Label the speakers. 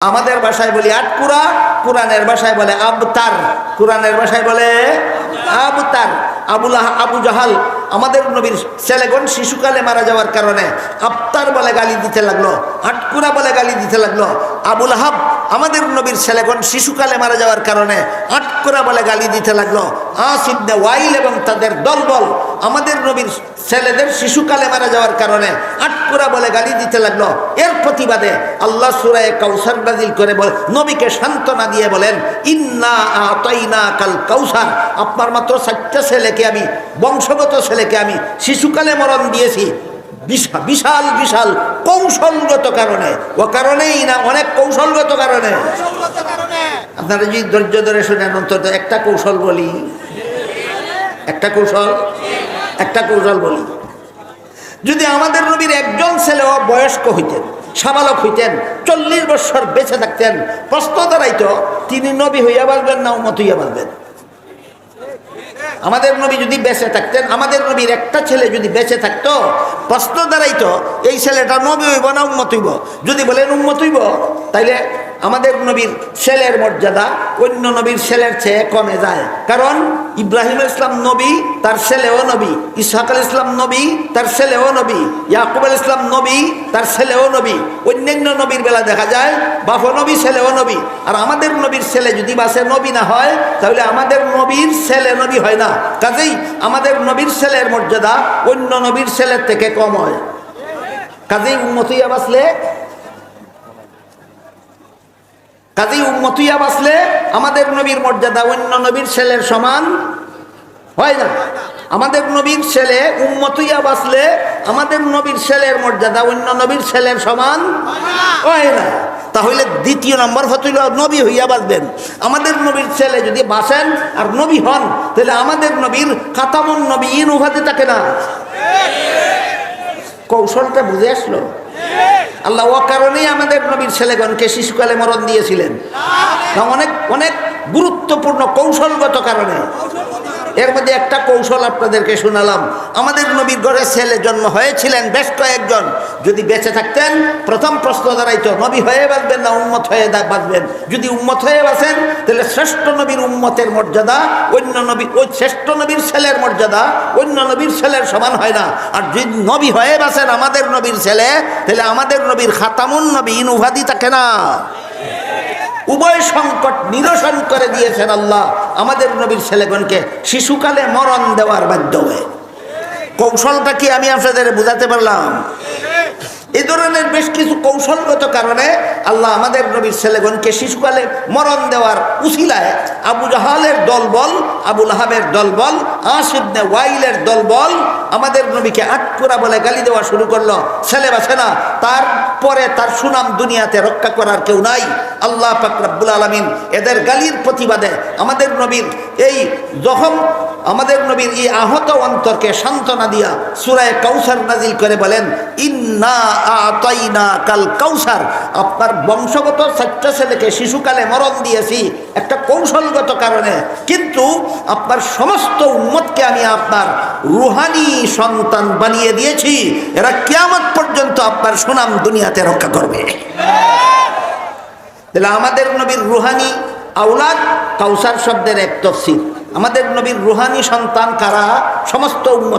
Speaker 1: আমাদের ভাষায় বলি আটকুরা কোরআনের ভাষায় বলে আবতার। কোরআনের ভাষায় বলে আবতার। আবুল আবু জাহাল, আমাদের নবীর ছেলেগণ শিশুকালে মারা যাওয়ার কারণে আবতার বলে গালি দিতে লাগল, আটকুরা বলে গালি দিতে লাগল। আবুল হাব আমাদের নবীর ছেলেগণ শিশুকালে মারা যাওয়ার কারণে আটকুরা বলে গালি দিতে লাগল। আসিদ্দে ওয়াইল এবং তাদের দলবল আমাদের নবীর ছেলেদের শিশুকালে মারা যাওয়ার কারণে আটকুরা বলে গালি দিতে লাগল। এর প্রতিবাদে আল্লাহ সুরায় কাউসার নাজিল করে বল নবীকে সান্ত্বনা দিয়ে বলেন ইন্না আতাইনা কাল কাউসার। আপনার মাত্র চারটা ছেলেকে আমি বংশগত ছেলেকে আমি শিশুকালে মরণ দিয়েছি। বিশা- বিশাল বিশাল কৌশলগত কারণে। ও কারণেই না অনেক কৌশলগত কারণে। আপনারা যদি ধৈর্য ধরে শুনেন অন্তত একটা কৌশল বলি। একটা কৌশল একটা কৌশল বলি। যদি আমাদের নবীর একজন ছেলেও বয়স্ক হইতেন, সাবালক হইতেন, চল্লিশ বছর বেঁচে থাকতেন, প্রশ্ন দাঁড়াইতো, তিনি নবী হইয়া বাঁচবেন না উমত হইয়া বাঁচবেন? আমাদের নবী যদি বেঁচে থাকতেন, আমাদের নবীর একটা ছেলে যদি বেঁচে থাকতো, প্রশ্ন দাঁড়াইতো, এই ছেলেটা নবী হইব না উন্মত হইব? যদি বলেন উন্মত হইব, তাইলে আমাদের নবীর ছেলের মর্যাদা অন্য নবীর ছেলের চেয়ে কমে যায়। কারণ ইব্রাহিম ইসলাম নবী, তার ছেলেও নবী, ইসহাক আল ইসলাম নবী, তার ছেলেও নবী, ইয়াকুব আল ইসলাম নবী, তার ছেলেও নবী। অন্যান্য নবীর বেলা দেখা যায় বাপ নবী ছেলেও নবী। আর আমাদের নবীর ছেলে যদি বাসে নবী না হয়, তাহলে আমাদের নবীর ছেলে নবী হয় না। কাজেই আমাদের নবীর ছেলের মর্যাদা অন্য নবীর ছেলের থেকে কম হয়। কাজেই উন্মতিয়া বাসলে কাজেই উম্মতুইয়া বাঁচলে আমাদের নবীর মর্যাদা, অন্য নবীর ছেলের সমান হয় না। আমাদের নবীর ছেলে উম্মতুইয়া বাঁচলে আমাদের নবীর ছেলের মর্যাদা, অন্য নবীর ছেলের সমান হয় না। তাহলে দ্বিতীয় নম্বর হইল নবী হইয়া বাঁচবেন। আমাদের নবীর ছেলে যদি বাসেন আর নবী হন, তাহলে আমাদের নবীর কাতামন নবী ইন উহাতে থাকে না। কৌশলটা বুঝে আসলো? আল্লাহ ও কারণেই আমাদের নবীর ছেলেগণকে শিশুকালে মরণ দিয়েছিলেন। অনেক অনেক গুরুত্বপূর্ণ কৌশলগত কারণে। এর মধ্যে একটা কৌশল আপনাদেরকে শোনালাম। আমাদের নবীর ঘরে ছেলে জন্ম হয়েছিলেন বেশ কয়েকজন। যদি বেঁচে থাকতেন, প্রথম প্রশ্ন দাঁড়াইতো, নবী হয়ে বাঁচবেন না উন্মত হয়ে বাঁচবেন? যদি উন্মত হয়ে বাঁচেন, তাহলে শ্রেষ্ঠ নবীর উম্মতের মর্যাদা, অন্য নবী ওই শ্রেষ্ঠ নবীর ছেলের মর্যাদা, অন্য নবীর ছেলের সমান হয় না। আর যদি নবী হয়ে বাঁচেন আমাদের নবীর ছেলে, তাহলে আমাদের নবীর খাতামুন নবী ইন উপাধি থাকে না। উভয় সংকট নিরসন করে দিয়েছেন আল্লাহ আমাদের নবীর ছেলেগণকে শিশুকালে মরণ দেওয়ার মাধ্যমে কৌশলটা কি আমি আপনাদের বুঝাতে পারলাম? এই ধরনের বেশ কিছু কৌশলগত কারণে আল্লাহ আমাদের নবীর ছেলেগণকে শিশুকালে মরণ দেওয়ার উসিলায় আবু জাহালের দলবল আবুল লাহাবের দলবল আসিবনে ওয়াইলের দলবল, আমাদের নবীকে আটকুরা বলে গালি দেওয়া শুরু করল। ছেলে বা না তারপরে তার সুনাম দুনিয়াতে রক্ষা করার কেউ নাই। আল্লাহ ফাকরাবুল আলমিন এদের গালির প্রতিবাদে আমাদের নবীর এই জখম আমাদের নবীর এই আহত অন্তরকে সান্ত্বনা দিয়া সুরায় কাউসার নাজিল করে বলেন, ইন্না আতাইনা কাল কাউসার। আপনার বংশগত চারটা ছেলেকে শিশুকালে মরণ দিয়েছি একটা কৌশলগত কারণে। কিন্তু আপনার সমস্ত উম্মতকে আমি আপনার রুহানি সন্তান বানিয়ে দিয়েছি। এরা কিয়ামত পর্যন্ত আপনার সুনাম দুনিয়াতে রক্ষা করবে। তাহলে আমাদের নবীর রুহানি আউলাদ কাউসার শব্দের এক তফসিল। আমাদের নবীর রুহানি সন্তান কারা? সমস্ত উম্মত